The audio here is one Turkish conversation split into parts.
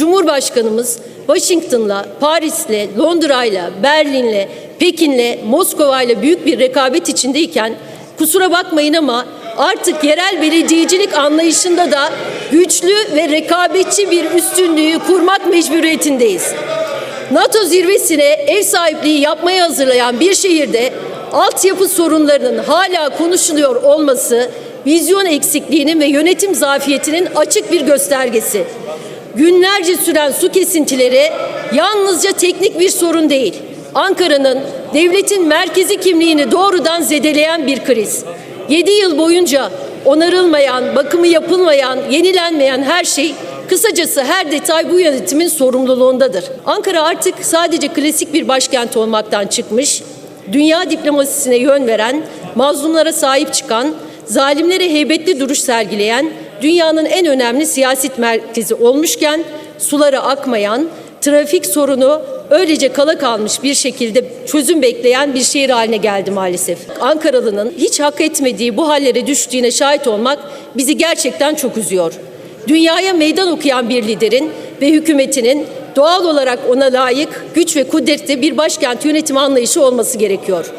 Cumhurbaşkanımız Washington'la, Paris'le, Londra'yla, Berlin'le, Pekin'le, Moskova'yla büyük bir rekabet içindeyken kusura bakmayın ama artık yerel belediyecilik anlayışında da güçlü ve rekabetçi bir üstünlüğü kurmak mecburiyetindeyiz. NATO zirvesine ev sahipliği yapmaya hazırlayan bir şehirde altyapı sorunlarının hala konuşuluyor olması vizyon eksikliğinin ve yönetim zafiyetinin açık bir göstergesi. Günlerce süren su kesintileri yalnızca teknik bir sorun değil. Ankara'nın devletin merkezi kimliğini doğrudan zedeleyen bir kriz. 7 yıl boyunca onarılmayan, bakımı yapılmayan, yenilenmeyen her şey Kısacası her detay bu yönetimin sorumluluğundadır. Ankara artık sadece klasik bir başkent olmaktan çıkmış, dünya diplomasisine yön veren, mazlumlara sahip çıkan, zalimlere heybetli duruş sergileyen, dünyanın en önemli siyaset merkezi olmuşken sulara akmayan, trafik sorunu öylece kala kalmış bir şekilde çözüm bekleyen bir şehir haline geldi maalesef. Ankaralı'nın hiç hak etmediği bu hallere düştüğüne şahit olmak bizi gerçekten çok üzüyor dünyaya meydan okuyan bir liderin ve hükümetinin doğal olarak ona layık güç ve kudretli bir başkent yönetimi anlayışı olması gerekiyor.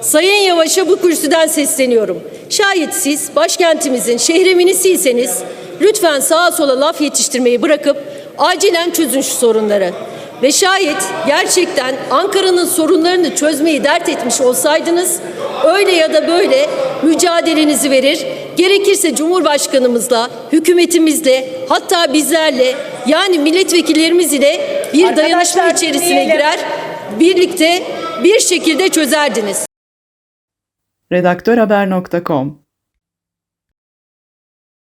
Sayın Yavaş'a bu kürsüden sesleniyorum. Şayet siz başkentimizin şehreminisiyseniz lütfen sağa sola laf yetiştirmeyi bırakıp acilen çözün şu sorunları. Ve şayet gerçekten Ankara'nın sorunlarını çözmeyi dert etmiş olsaydınız öyle ya da böyle mücadelenizi verir, gerekirse Cumhurbaşkanımızla, hükümetimizle, hatta bizlerle yani milletvekillerimiz ile bir dayanışma içerisine girer, birlikte bir şekilde çözerdiniz. redaktörhaber.com